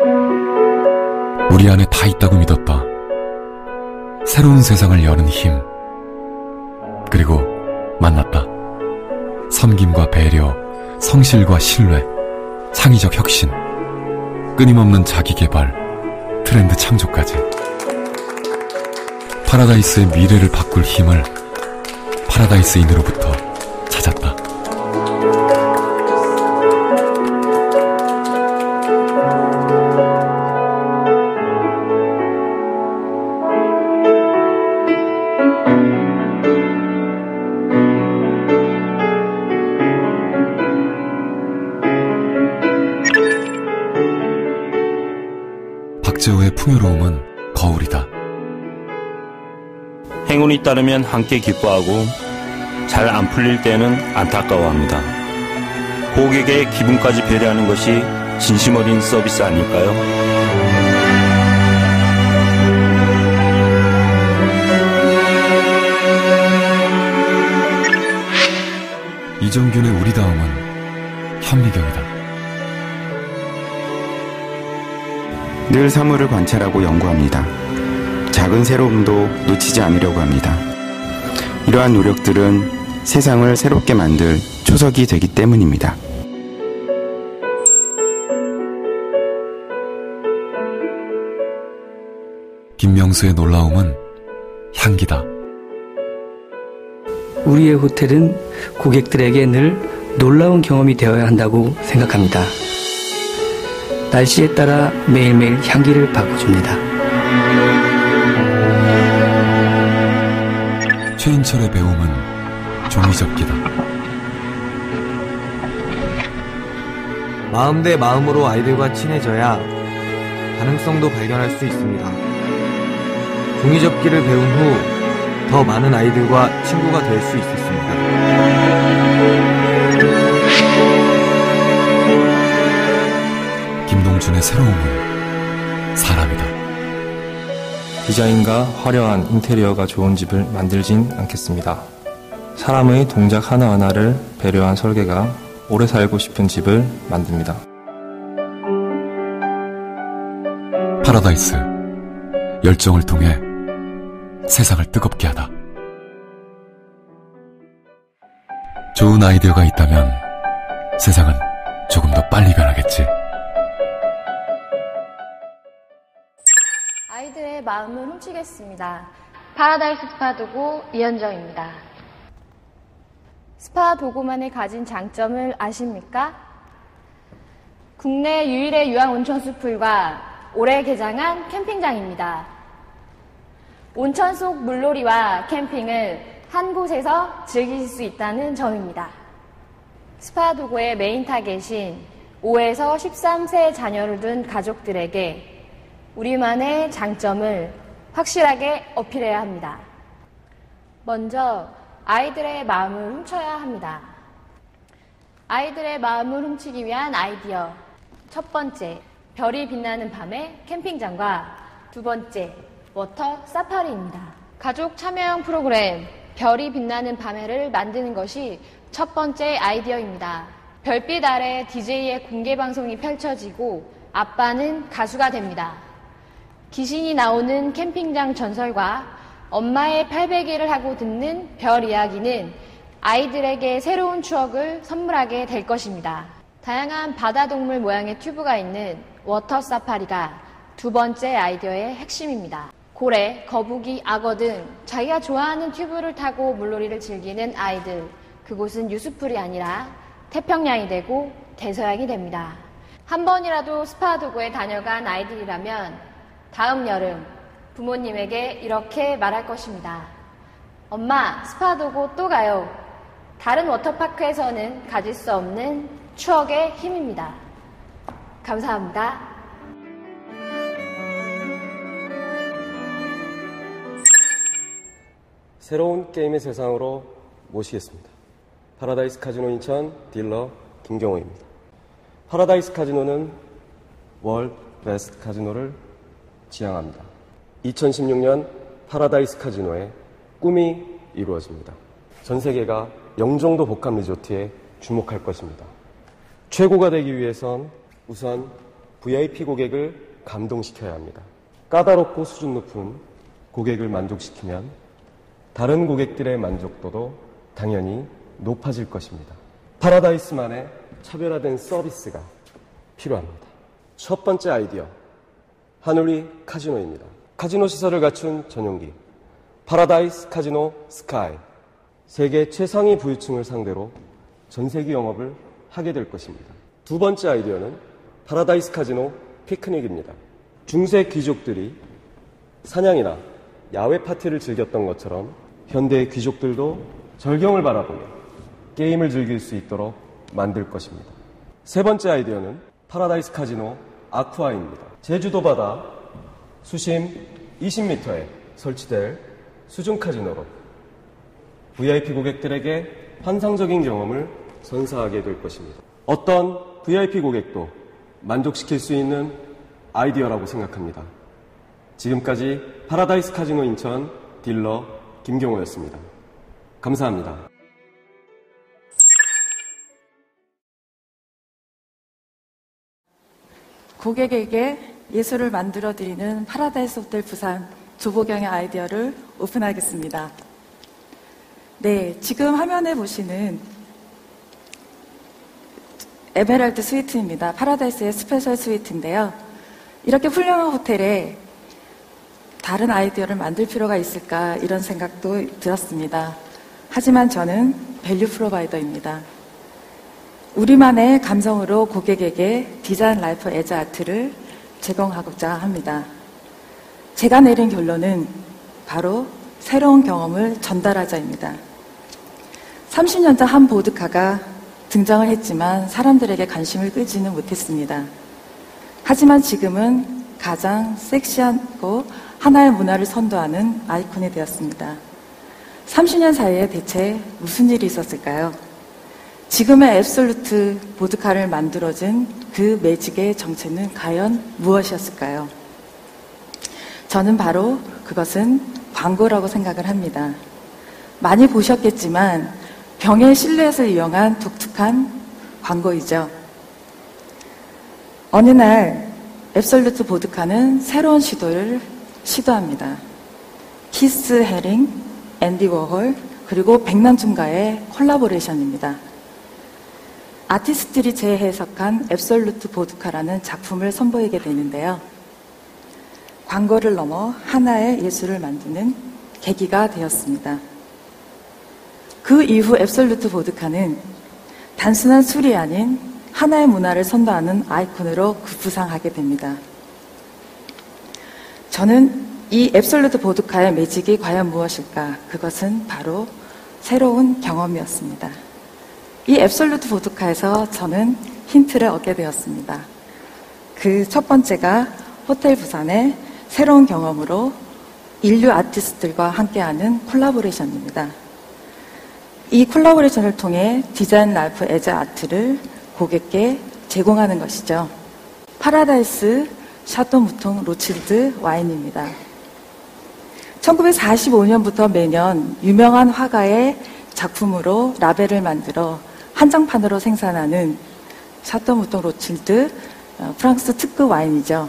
우리 안에 다 있다고 믿었다. 새로운 세상을 여는 힘. 그리고 만났다. 섬김과 배려, 성실과 신뢰, 창의적 혁신, 끊임없는 자기 개발, 트렌드 창조까지. 파라다이스의 미래를 바꿀 힘을 파라다이스 인으로부터 찾았다. 행운이 따르면 함께 기뻐하고 잘 안 풀릴 때는 안타까워합니다. 고객의 기분까지 배려하는 것이 진심 어린 서비스 아닐까요? 이정균의 우리다움은 현미경이다. 늘 사물을 관찰하고 연구합니다. 작은 새로움도 놓치지 않으려고 합니다. 이러한 노력들은 세상을 새롭게 만들 초석이 되기 때문입니다. 김명수의 놀라움은 향기다. 우리의 호텔은 고객들에게 늘 놀라운 경험이 되어야 한다고 생각합니다. 날씨에 따라 매일매일 향기를 바꿔줍니다. 최인철의 배움은 종이접기다. 마음 대 마음으로 아이들과 친해져야 가능성도 발견할 수 있습니다. 종이접기를 배운 후 더 많은 아이들과 친구가 될 수 있었습니다. 김동준의 새로움은 사람이다. 디자인과 화려한 인테리어가 좋은 집을 만들진 않겠습니다. 사람의 동작 하나하나를 배려한 설계가 오래 살고 싶은 집을 만듭니다. 파라다이스. 열정을 통해 세상을 뜨겁게 하다. 좋은 아이디어가 있다면 세상은 조금 더 빨리 변하겠지. 아이들의 마음을 훔치겠습니다. 파라다이스 스파 도구 이현정입니다. 스파 도구만이 가진 장점을 아십니까? 국내 유일의 유황 온천 수 풀과 올해 개장한 캠핑장입니다. 온천 속 물놀이와 캠핑을 한 곳에서 즐기실 수 있다는 점입니다. 스파 도구의 메인 타겟인 5에서 13세 자녀를 둔 가족들에게 우리만의 장점을 확실하게 어필해야 합니다. 먼저 아이들의 마음을 훔쳐야 합니다. 아이들의 마음을 훔치기 위한 아이디어. 첫 번째, 별이 빛나는 밤의 캠핑장과 두 번째, 워터 사파리입니다. 가족 참여형 프로그램 별이 빛나는 밤에를 만드는 것이 첫 번째 아이디어입니다. 별빛 아래 DJ의 공개 방송이 펼쳐지고 아빠는 가수가 됩니다. 귀신이 나오는 캠핑장 전설과 엄마의 팔베개를 하고 듣는 별 이야기는 아이들에게 새로운 추억을 선물하게 될 것입니다. 다양한 바다 동물 모양의 튜브가 있는 워터 사파리가 두 번째 아이디어의 핵심입니다. 고래, 거북이, 악어 등 자기가 좋아하는 튜브를 타고 물놀이를 즐기는 아이들. 그곳은 유수풀이 아니라 태평양이 되고 대서양이 됩니다. 한 번이라도 스파 도구에 다녀간 아이들이라면 다음 여름 부모님에게 이렇게 말할 것입니다. 엄마, 스파 도구 또 가요. 다른 워터파크에서는 가질 수 없는 추억의 힘입니다. 감사합니다. 새로운 게임의 세상으로 모시겠습니다. 파라다이스 카지노 인천 딜러 김경호입니다. 파라다이스 카지노는 월드 베스트 카지노를 지향합니다. 2016년 파라다이스 카지노의 꿈이 이루어집니다. 전 세계가 영종도 복합 리조트에 주목할 것입니다. 최고가 되기 위해선 우선 VIP 고객을 감동시켜야 합니다. 까다롭고 수준 높은 고객을 만족시키면 다른 고객들의 만족도도 당연히 높아질 것입니다. 파라다이스만의 차별화된 서비스가 필요합니다. 첫 번째 아이디어, 하늘리 카지노입니다. 카지노 시설을 갖춘 전용기, 파라다이스 카지노 스카이. 세계 최상위 부유층을 상대로 전세기 영업을 하게 될 것입니다. 두 번째 아이디어는 파라다이스 카지노 피크닉입니다. 중세 귀족들이 사냥이나 야외 파티를 즐겼던 것처럼 현대 귀족들도 절경을 바라보며 게임을 즐길 수 있도록 만들 것입니다. 세 번째 아이디어는 파라다이스 카지노 아쿠아입니다. 제주도 바다 수심 20m에 설치될 수중 카지노로 VIP 고객들에게 환상적인 경험을 선사하게 될 것입니다. 어떤 VIP 고객도 만족시킬 수 있는 아이디어라고 생각합니다. 지금까지 파라다이스 카지노 인천 딜러 김경호였습니다. 감사합니다. 고객에게 예술을 만들어 드리는 파라다이스 호텔 부산 조보경의 아이디어를 오픈하겠습니다. 네, 지금 화면에 보시는 에메랄드 스위트입니다. 파라다이스의 스페셜 스위트인데요. 이렇게 훌륭한 호텔에 다른 아이디어를 만들 필요가 있을까 이런 생각도 들었습니다. 하지만 저는 밸류 프로바이더입니다. 우리만의 감성으로 고객에게 디자인 라이프 에즈 아트를 제공하고자 합니다. 제가 내린 결론은 바로 새로운 경험을 전달하자입니다. 30년 전 한 보드카가 등장을 했지만 사람들에게 관심을 끄지는 못했습니다. 하지만 지금은 가장 섹시하고 하나의 문화를 선도하는 아이콘이 되었습니다. 30년 사이에 대체 무슨 일이 있었을까요? 지금의 앱솔루트 보드카를 만들어진 그 매직의 정체는 과연 무엇이었을까요? 저는 바로 그것은 광고라고 생각을 합니다. 많이 보셨겠지만 병의 실루엣을 이용한 독특한 광고이죠. 어느 날 앱솔루트 보드카는 새로운 시도를 시도합니다. 키스 헤링, 앤디 워홀, 그리고 백남준과의 콜라보레이션입니다. 아티스트들이 재해석한 앱솔루트 보드카라는 작품을 선보이게 되는데요. 광고를 넘어 하나의 예술을 만드는 계기가 되었습니다. 그 이후 앱솔루트 보드카는 단순한 술이 아닌 하나의 문화를 선도하는 아이콘으로 급부상하게 됩니다. 저는 이 앱솔루트 보드카의 매직이 과연 무엇일까? 그것은 바로 새로운 경험이었습니다. 이 앱솔루트 보드카에서 저는 힌트를 얻게 되었습니다. 그 첫 번째가 호텔 부산의 새로운 경험으로 인류 아티스트들과 함께하는 콜라보레이션입니다. 이 콜라보레이션을 통해 디자인 라이프 에즈 아트를 고객께 제공하는 것이죠. 파라다이스 샤또 무통 로칠드 와인입니다. 1945년부터 매년 유명한 화가의 작품으로 라벨을 만들어 한정판으로 생산하는 샤또 무통 로칠드 어, 프랑스 특급 와인이죠.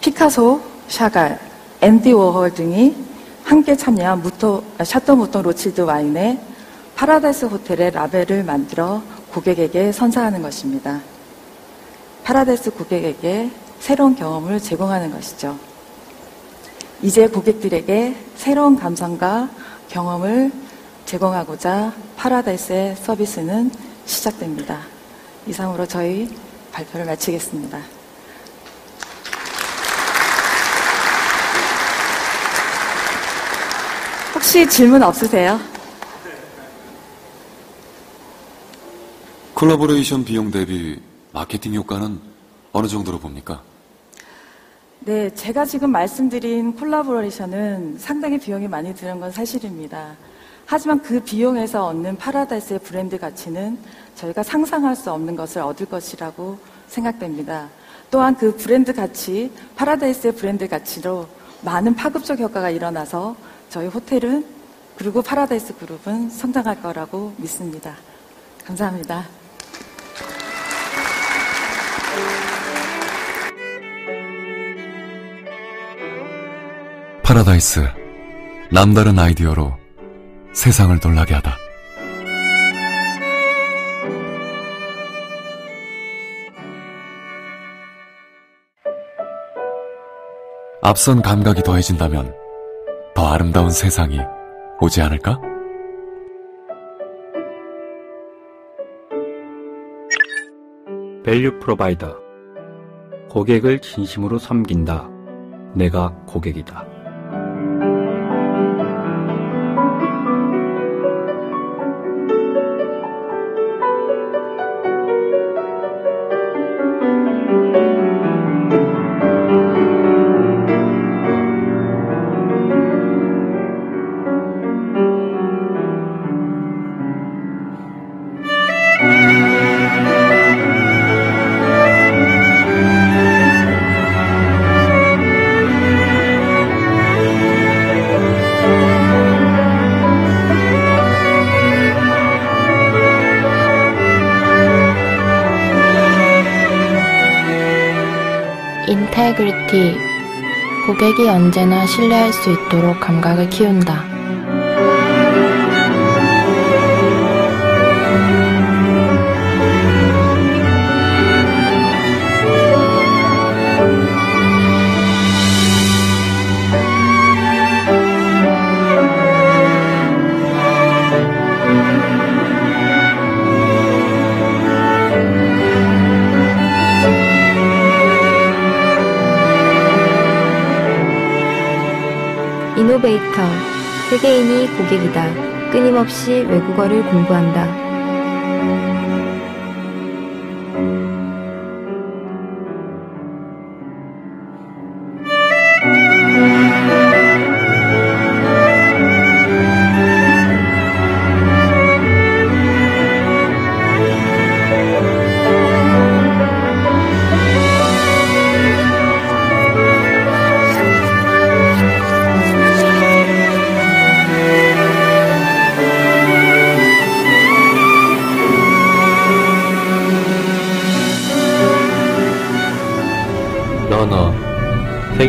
피카소, 샤갈, 앤디 워홀 등이 함께 참여한 무토, 샤또 무통 로칠드 와인에 파라다이스 호텔의 라벨을 만들어 고객에게 선사하는 것입니다. 파라다이스 고객에게 새로운 경험을 제공하는 것이죠. 이제 고객들에게 새로운 감성과 경험을 제공하고자 파라다이스의 서비스는 시작됩니다. 이상으로 저희 발표를 마치겠습니다. 혹시 질문 없으세요? 콜라보레이션 비용 대비 마케팅 효과는 어느 정도로 봅니까? 네, 제가 지금 말씀드린 콜라보레이션은 상당히 비용이 많이 드는 건 사실입니다. 하지만 그 비용에서 얻는 파라다이스의 브랜드 가치는 저희가 상상할 수 없는 것을 얻을 것이라고 생각됩니다. 또한 그 브랜드 가치, 파라다이스의 브랜드 가치로 많은 파급적 효과가 일어나서 저희 호텔은 그리고 파라다이스 그룹은 성장할 거라고 믿습니다. 감사합니다. 파라다이스 남다른 아이디어로 세상을 놀라게 하다. 앞선 감각이 더해진다면 더 아름다운 세상이 오지 않을까? 밸류 프로바이더. 고객을 진심으로 섬긴다. 내가 고객이다. 인테그리티 고객이 언제나 신뢰할 수 있도록 감각을 키운다. 세계인이 고객이다. 끊임없이 외국어를 공부한다.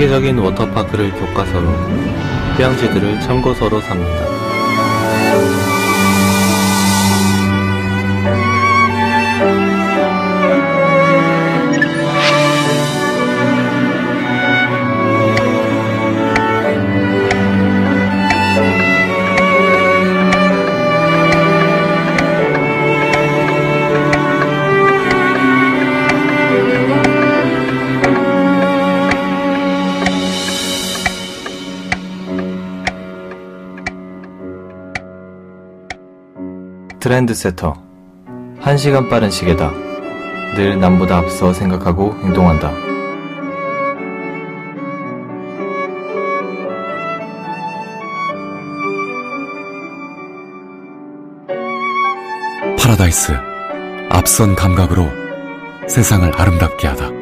세계적인 워터파크를 교과서로 휴양지들을 참고서로 삼는다. 트렌드세터. 한 시간 빠른 시계다. 늘 남보다 앞서 생각하고 행동한다. 파라다이스. 앞선 감각으로 세상을 아름답게 하다.